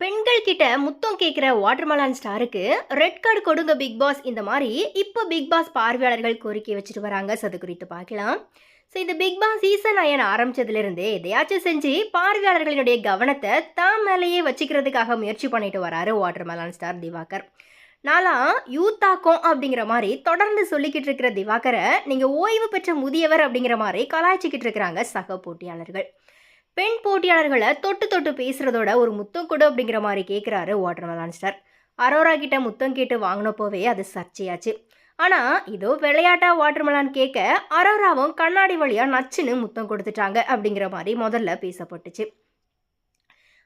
பெண்கள் கிட்ட முத்தம் கேட்குற வாட்டர்மலான் ஸ்டாருக்கு ரெட் கார்டு கொடுங்க பிக் பாஸ் இந்த மாதிரி இப்போ பிக் பாஸ் பார்வையாளர்கள் கோரிக்கை வச்சுட்டு வராங்க. ஸோ அது குறித்து பார்க்கலாம். ஸோ இந்த பிக் பாஸ் சீசன் அயன் ஆரம்பிச்சதுலேருந்தே எதையாச்சும் செஞ்சு பார்வையாளர்களினுடைய கவனத்தை தான் மேலேயே வச்சுக்கிறதுக்காக முயற்சி பண்ணிட்டு வராரு வாட்டர்மலான் ஸ்டார் திவாகர். நாலாம் யூத்தாக்கும் அப்படிங்கிற மாதிரி தொடர்ந்து சொல்லிக்கிட்டு இருக்கிற திவாகரை நீங்கள் ஓய்வு பெற்ற முதியவர் அப்படிங்கிற மாதிரி கலாய்ச்சிக்கிட்டு இருக்கிறாங்க சக போட்டியாளர்கள். பெண் போட்டியாளர்களை தொட்டு தொட்டு பேசுகிறதோட ஒரு முத்தம் கொடு அப்படிங்கிற மாதிரி கேட்குறாரு வாட்டர்மெலான் ஸ்டார் அரோரா கிட்ட முத்தம் கேட்டு வாங்கினப்போவே அது சர்ச்சையாச்சு. ஆனால் இதோ விளையாட்டா வாட்டர்மெலான் கேட்க அரோராவும் கண்ணாடி வழியாக நச்சுன்னு முத்தம் கொடுத்துட்டாங்க அப்படிங்கிற மாதிரி முதல்ல பேசப்பட்டுச்சு.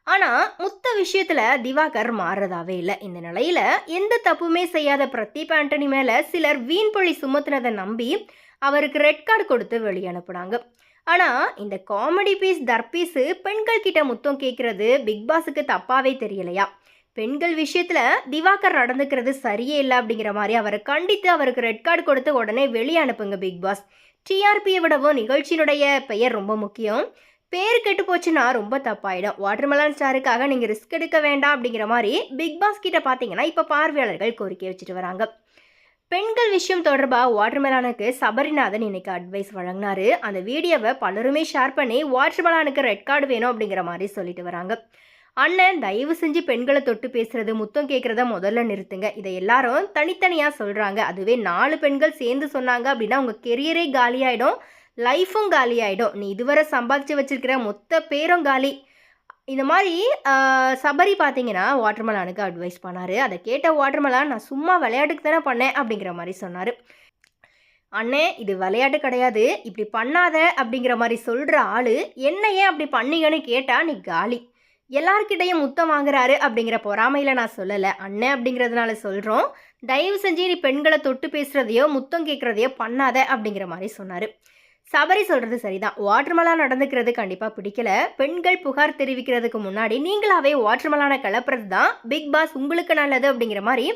ஆனால் முத்த விஷயத்தில் திவாகர் மாறுறதாவே இல்லை. இந்த நிலையில் எந்த தப்புமே செய்யாத பிரதீப் ஆண்டனி மேலே சிலர் வீண்பொழி சுமத்துனதை நம்பி அவருக்கு ரெட் கார்டு கொடுத்து வெளியனுப்புனாங்க. ஆனால் இந்த காமெடி பீஸ் தர்பீஸு பெண்கள் கிட்ட முத்தம் கேட்குறது பிக் பாஸுக்கு தப்பாவே தெரியலையா? பெண்கள் விஷயத்தில் திவாகர் நடந்துக்கிறது சரியே இல்லை அப்படிங்கிற மாதிரி அவரை கண்டித்து அவருக்கு ரெட் கார்டு கொடுத்து உடனே வெளியே அனுப்புங்க பிக் பாஸ். டிஆர்பியை விடவும் நிகழ்ச்சியினுடைய பெயர் ரொம்ப முக்கியம். பேர் கெட்டு போச்சுன்னா ரொம்ப தப்பாயிடும். வாட்டர்மெலன் ஸ்டாருக்காக நீங்கள் ரிஸ்க் எடுக்க வேண்டாம் அப்படிங்கிற மாதிரி பிக் பாஸ் கிட்ட பார்த்தீங்கன்னா இப்போ பார்வையாளர்கள் கோரிக்கை வச்சுட்டு வராங்க. பெண்கள் விஷயம் தொடர்பாக வாட்டர்மெலானுக்கு சபரிநாதன் இன்னைக்கு அட்வைஸ் வழங்கினாரு. அந்த வீடியோவை பலருமே ஷேர் பண்ணி வாட்டர்மெலானுக்கு ரெட் கார்டு வேணும் அப்படிங்கிற மாதிரி சொல்லிட்டு வராங்க. அண்ணன் தயவு செஞ்சு பெண்களை தொட்டு பேசுறது முத்தம் கேட்குறத முதல்ல நிறுத்துங்க. இதை எல்லாரும் தனித்தனியாக சொல்கிறாங்க அதுவே நாலு பெண்கள் சேர்ந்து சொன்னாங்க அப்படின்னா உங்கள் கெரியரே காலியாயிடும் லைஃபும் காலியாயிடும். நீ இதுவரை சம்பாதிச்சு வச்சிருக்கிற மொத்த பேரும் காலி. இந்த மாதிரி சபரி பார்த்தீங்கன்னா வாட்டர்மலானுக்கு அட்வைஸ் பண்ணார். அதை கேட்ட வாட்டர்மலான் நான் சும்மா விளையாட்டுக்கு தானே பண்ணேன் அப்படிங்கிற மாதிரி சொன்னார். அண்ணே இது விளையாட்டு கிடையாது. இப்படி பண்ணாத அப்படிங்கிற மாதிரி சொல்கிற ஆள் என்ன ஏன் அப்படி பண்ணீங்கன்னு கேட்டால் நீ காலி. எல்லார்கிட்டையும் முத்தம் வாங்குறாரு அப்படிங்கிற பொறாமையில் நான் சொல்லலை. அண்ணன் அப்படிங்கிறதுனால சொல்கிறோம் தயவு செஞ்சு நீ பெண்களை தொட்டு பேசுகிறதையோ முத்தம் கேட்குறதையோ பண்ணாத அப்படிங்கிற மாதிரி சொன்னார். சபரி சொல்கிறது சரிதான். வாட்டர்மலா நடந்துக்கிறது கண்டிப்பாக பிடிக்கல. பெண்கள் புகார் தெரிவிக்கிறதுக்கு முன்னாடி நீங்களாவே வாட்டர்மலான கலப்புறது தான் பிக் பாஸ் உங்களுக்கு நல்லது அப்படிங்கிற மாதிரி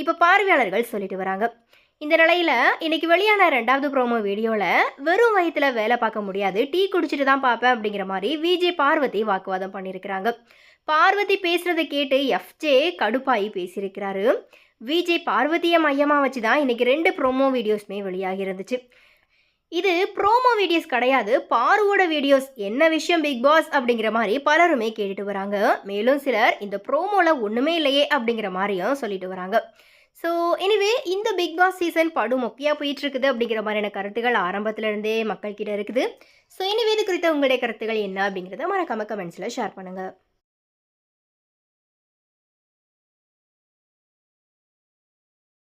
இப்போ பார்வையாளர்கள் சொல்லிட்டு வராங்க. இந்த நிலையில் இன்னைக்கு வெளியான ரெண்டாவது ப்ரோமோ வீடியோவில் வெறும் வயிற்றுல வேலை பார்க்க முடியாது. டீ குடிச்சிட்டு தான் பார்ப்பேன் அப்படிங்கிற மாதிரி விஜே பார்வதி வாக்குவாதம் பண்ணியிருக்கிறாங்க. பார்வதி பேசுகிறத கேட்டு எஃப்ஜே கடுப்பாயி பேசியிருக்கிறாரு. விஜே பார்வதியை மையமாக வச்சு தான் இன்னைக்கு ரெண்டு ப்ரோமோ வீடியோஸுமே வெளியாகி இருந்துச்சு. இது ப்ரோமோ வீடியோஸ் கிடையாது. பார்வோட வீடியோஸ் என்ன விஷயம் பிக் பாஸ் அப்படிங்கிற மாதிரி பலருமே கேட்டுட்டு வராங்க. மேலும் சிலர் இந்த ப்ரோமோவில் ஒன்றுமே இல்லையே அப்படிங்கிற மாதிரியும் சொல்லிட்டு வராங்க. ஸோ எனிவே இந்த பிக் பாஸ் சீசன் படு மொக்கையாக போயிட்டு இருக்குது அப்படிங்கிற மாதிரியான கருத்துக்கள் ஆரம்பத்துலேருந்தே மக்கள்கிட்ட இருக்குது. ஸோ எனிவே இது குறித்த உங்களுடைய கருத்துகள் என்ன அப்படிங்கிறத மறக்காம கமெண்ட்ஸில் ஷேர் பண்ணுங்கள்